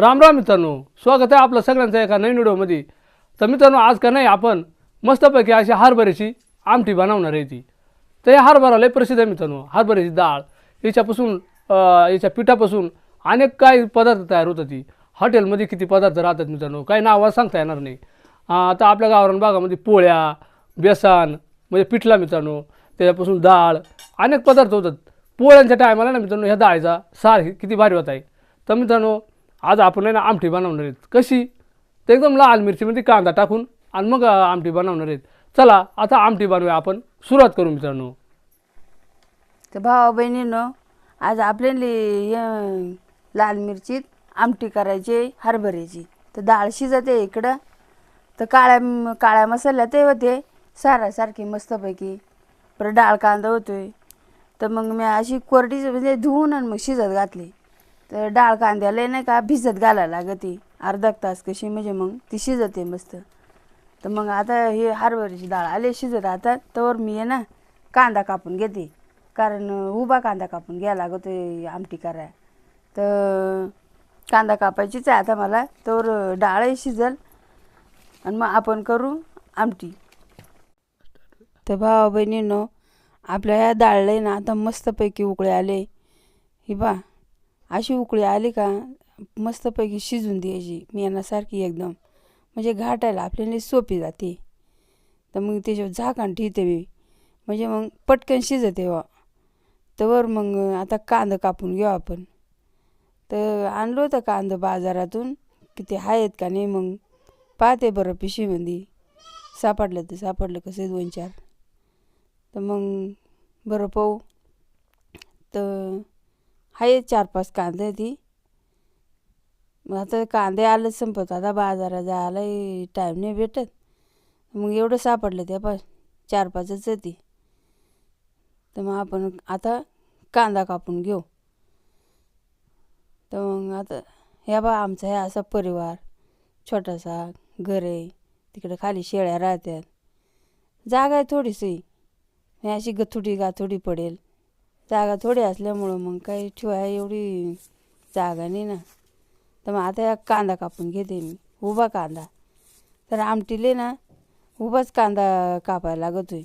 राम राम मित्रांनो. स्वागत आहे आपलं सगळ्यांचं एका नवीन व्हिडिओमध्ये. तर मित्रांनो आज का नाही आपण मस्तपैकी अशी हरभऱ्याची आमटी बनवणार आहे ती. तर या हरभरा लय प्रसिद्ध आहे मित्रांनो. हरभऱ्याची डाळ. याच्यापासून याच्या पिठापासून अनेक काही पदार्थ तयार होतात ती. हॉटेलमध्ये किती पदार्थ राहतात मित्रांनो काही नावं सांगता येणार नाही. आता आपल्या गावरान भागामध्ये पोळ्या बेसन म्हणजे पिठला मित्रांनो त्याच्यापासून डाळ अनेक पदार्थ होतात. पोळ्यांच्या टायमाला ना मित्रांनो ह्या डाळीचा सार किती भारी होत आहे. तर मित्रांनो आज आपण आहे ना आमटी बनवणार आहेत. कशी? तर एकदम लाल मिरचीमध्ये कांदा टाकून आणि मग आमटी बनवणार आहेत. चला आता आमटी बनवूया आपण. सुरुवात करू मित्रांनो. तर भावा बहिणीनं आज आपल्याला लाल मिरचीत आमटी करायची हरभऱ्याची. तर डाळ शिजते इकडं. तर काळ्या काळ्या मसाल्यात ते होते. सारासारखी मस्तपैकी. परत डाळ कांदा होतोय. तर मग मी अशी कोरडी म्हणजे धुवून आणि मग शिजत घातली. तर डाळ कांद्याला नाही का भिजत घालायला लागते. अर्धा तास कशी म्हणजे मग ती शिजते मस्त. तर मग आता हे हरभऱ्याची डाळ आले शिजत आता. तर मी आहे ना कांदा कापून घेते. कारण उभा कांदा कापून घ्यायला लागतो आमटी कराय तर कांदा कापायचीच आहे आता मला. तर डाळही शिजल. आणि मग आपण करू आमटी. तर भावा बहिणीनं आपल्या ह्या डाळले ना आता मस्तपैकी उकळे आले. ही बा अशी उकळी आली का मस्तपैकी शिजून द्यायची मेणासारखी एकदम. म्हणजे घाटायला आपल्याला सोपी जाते. तर मग त्याच्यावर झाकण ठेवते मी. म्हणजे मग पटकन शिजते हो. वा तर मग आता कांदा कापून घेऊ आपण. तर आणलं होतं कांदा बाजारातून किती आहेत का नाही मग पाहते बरं पिशवीमध्ये. सापडलं तर सापडलं कसं दोन चार तर मग बरं पाहू. तर आहे चार पाच कांदे ती. मग आता कांदे आलं संपत. आता बाजारात जायला टाईम नाही भेटत. मग एवढं सापडलं त्या पाच चार पाचच ती तर मग आपण आता कांदा कापून घेऊ. तर मग आता ह्या बा आमचा ह्या असा परिवार छोटासा घर आहे. तिकडे खाली शेळ्या राहतात जागा आहे थोडीशी. हे अशी गथुडी गाथुडी पडेल. जागा थोडी असल्यामुळं मग काही ठेवाय एवढी जागा नाही ना. तर मग आता कांदा कापून घेते मी उभा कांदा. तर आमटीले ना उभाच कांदा कापायला लागत होई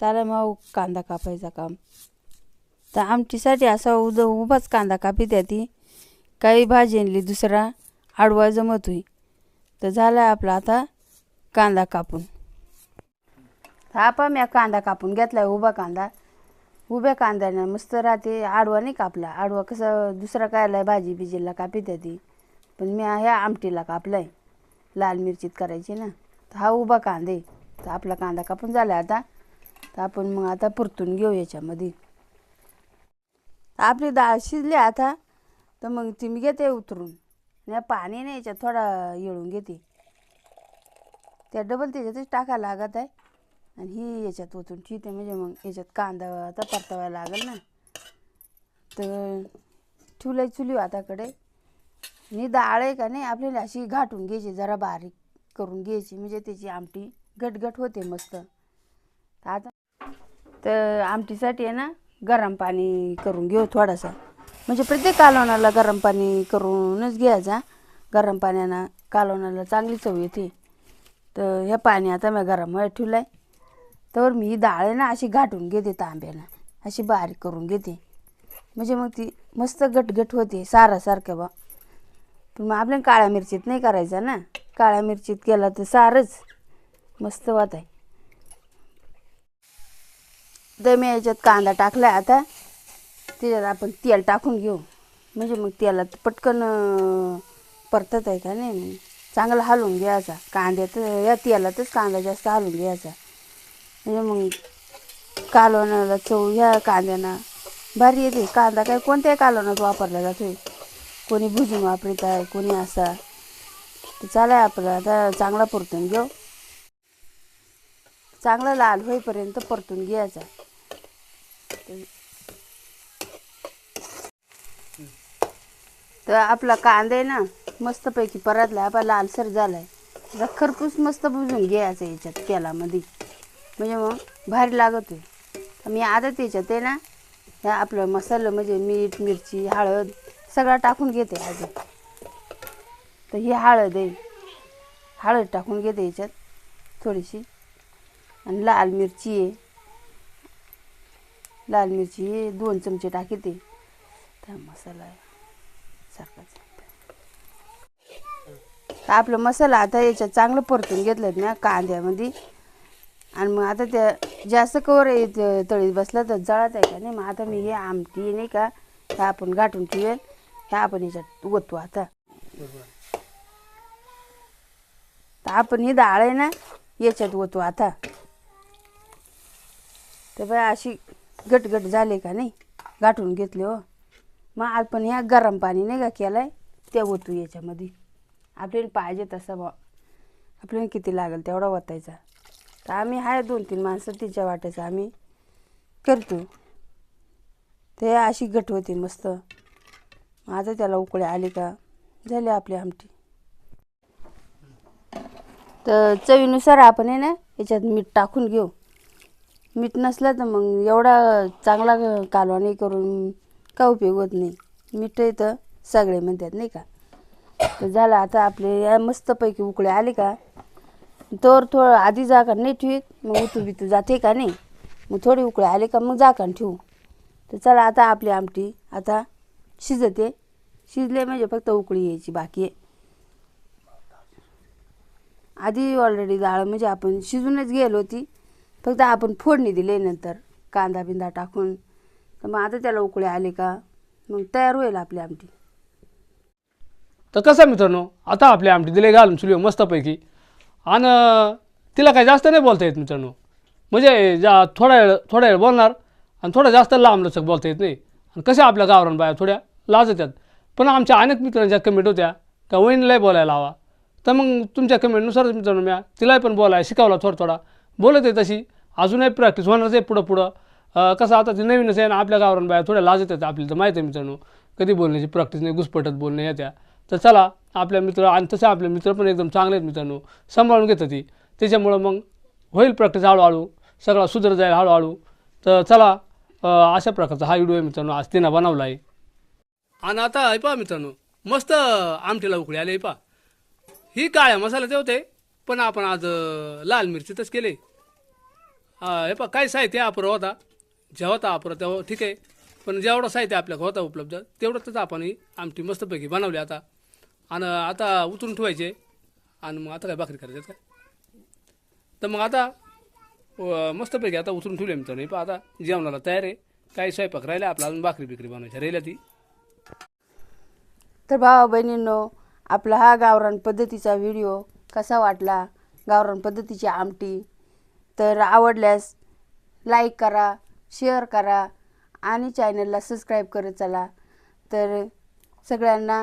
चालेल मग कांदा कापायचा काम. तर आमटीसाठी असा उद उभाच कांदा कापी द्या ती. काही भाजी आणली दुसरा आडवा जमत होई तर झाला आपला आता कांदा कापून. हा पा मी कांदा कापून घेतलाय उभा कांदा. उभ्या कांद्यानं मस्त राहते. आडवा नाही कापला आडवा कसं दुसरा कायला भाजी बिजीला कापी ती. पण मी ह्या आमटीला कापलाय. लाल मिरचीत करायची ना. तर हा उभा कांदे. तर आपला कांदा कापून झाला आता. तर आपण मग आता परतून घेऊ याच्यामध्ये. आपली डाळ शिजली आता. तर मग ती मी घेते उतरून. आणि पाणी नाही याच्यात. थोडा येळून घेते. त्या डबल त्याच्यातच टाकायला लागत आहे. आणि ही याच्यात ओतून ठेवते म्हणजे मग याच्यात कांदा आता परतवायला लागेल ना. तर ठेवलं चुली आताकडे आणि डाळ आहे का नाही आपल्याला अशी घाटून घ्यायची जरा बारीक करून घ्यायची. म्हणजे त्याची आमटी गटगट होते मस्त. आता तर आमटीसाठी आहे ना गरम पाणी करून घेऊ थोडासा. म्हणजे प्रत्येक कालवणाला गरम पाणी करूनच घ्यायचा. गरम पाण्यानं कालवणाला चांगली चव येते. तर हे पाणी आता मी गरम व्हायला ठेवलं आहे तर मी डाळ आहे ना अशी घाटून घेते तांब्यानं अशी बारीक करून घेते. म्हणजे मग ती मस्त गटगट होते सारासारखं बा. पण मग आपल्या काळ्या मिरचीत नाही करायचा ना? काळ्या मिरचीत केला तर सारच मस्त वात आहे. तर याच्यात कांदा टाकला आता. त्याच्यात आपण तेल टाकून घेऊ. म्हणजे मग तेलात पटकन परतत आहे का नाही? चांगला हलवून घ्यायचा. कांद्यात या तेलातच कांदा जास्त हलवून घ्यायचा. म्हणजे मग कालवणाला चव ह्या कांद्यानं. भारी येते कांदा काय कोणत्याही कालवणात वापरला जातो. कोणी भुजून वापरीत आहे कोणी असा. तर चालाय आपलं. आता चांगला परतून घेऊ. चांगला लाल होईपर्यंत परतून घ्यायचा. तर आपला कांदा आहे ना मस्तपैकी परतला आपला लालसर झालाय. खरपूस मस्त भुजून घ्यायचा याच्यात तेलामध्ये. म्हणजे मग भारी लागत आहे मी आता त्याच्यात आहे ना ह्या आपलं मसाला म्हणजे मीठ मिरची हळद सगळा टाकून घेते आधी. तर ही हळद आहे. हळद टाकून घेते याच्यात थोडीशी. आणि लाल मिरची आहे. लाल मिरची दोन चमचे टाकते. त्या मसाला सारखाच. तर आपलं मसाला आता याच्यात चांगलं परतून घेतलं ना कांद्यामध्ये. आणि मग आता त्या जास्त कवर आहे तळीत बसला तर जळत आहे का नाही? मग आता मी हे आमटी नाही का हे आपण गाठून ठेवेल. हे आपण याच्यात ओतू आता. तर आपण ही डाळ आहे ना याच्यात ओतू आता. तर बाय अशी गटगट झाले का नाही? गाठून घेतले हो. मग आपण ह्या गरम पाणी नाही का केलं ते ओतू याच्यामध्ये. आपल्याला पाहिजे तसं बा आपल्याला किती लागेल तेवढा ओतायचा. तर आम्ही आहे दोन तीन माणसं तिच्या वाट्याचं आम्ही करतो. ते अशी गट होती मस्त. आता त्याला उकळे आले का? झाली आपली आमटी. तर चवीनुसार आपण आहे ना याच्यात मीठ टाकून घेऊ. मीठ नसलं तर मग एवढा चांगला कालवा नाही करून का उपयोग होत नाही. मीठ तर सगळे म्हणतात नाही का? तर झालं आता आपले या मस्तपैकी उकळे आले का? तर थोडं आधी झाकण नाही ठेवीत? मग उतू बितू जाते का नाही? मग थोडी उकळे आले का मग झाकण ठेवू. तर चला आता आपली आमटी आता शिजते. शिजले म्हणजे फक्त उकळी यायची बाकी आहे. आधी ऑलरेडी डाळ म्हणजे आपण शिजूनच गेलो होती. फक्त आपण फोडणी दिली नंतर कांदा बिंदा टाकून. तर मग आता त्याला उकळे आले का? मग तयार होईल आपली आमटी. तर कसं मित्रांनो आता आपली आमटी दिले घालून चुलीवर मस्तपैकी. आणि तिला काही जास्त नाही बोलता येत मित्रांनो. म्हणजे जा थोडा वेळ थोडा वेळ बोलणार आणि थोडा जास्त लांब लचक बोलता येत नाही. आणि कशा आपल्या गावरान बाया थोड्या लाजत्यात पण आमच्या अनेक मित्रांच्या कमेंट होत्या का वहिनीलाही बोलायला हवा तर मग तुमच्या कमेंटनुसारच मित्रांनो म्या तिलाही पण बोलाय शिकवला थोडा थोडा बोलत आहे तशी. अजूनही प्रॅक्टिस होणारच आहे पुढं पुढं कसं आता ते नवीनच आहे ना आपल्या गावरान बाया थोड्या लाजत आहेत आपल्याला तर माहीत आहे मित्रांनो. कधी बोलण्याची प्रॅक्टिस नाही घुसपटत बोलणे येत्या. तर चला आपल्या मित्र आणि तसे आपले मित्र पण एकदम चांगले आहेत मित्रांनो. सांभाळून घेतात ती. त्याच्यामुळं मग होईल प्रॅक्टिस हळूहळू. सगळं सुधर जाईल हळूहळू. तर चला अशा प्रकारचा हा व्हिडिओ आहे मित्रांनो. आज तिनं बनवला आहे. आणि आता हे पहा मित्रांनो मस्त आमटीला उकळी आले हे पहा. ही काळ्या मसाल्याचे होते पण आपण आज लाल मिरचीतच केले. हा, हे पहा काय साहित्य अपुरं होता. जेव्हा होता अपुरं तेव्हा ठीक आहे. पण जेवढं साहित्य आपल्याकडे होता उपलब्ध तेवढंच आपण ही आमटी मस्तपैकी बनवली आता. आणि आता उतरून ठेवायचे. आणि मग आता काय भाकरी करायच्यात काय? तर मग आता मस्तपैकी आता उतरून ठेवले मित्रांनो हे पहा आता जेवणाला तयार आहे. काही स्वयंपाक राहिला आपला अजून भाकरी बिकरी बनवायच्या राहिल्या ती. तर भावा बहिणींनो आपला हा गावरान पद्धतीचा व्हिडिओ कसा वाटला? गावरान पद्धतीची आमटी. तर आवडल्यास लाईक करा शेअर करा आणि चॅनलला सबस्क्राईब करत चला. तर सगळ्यांना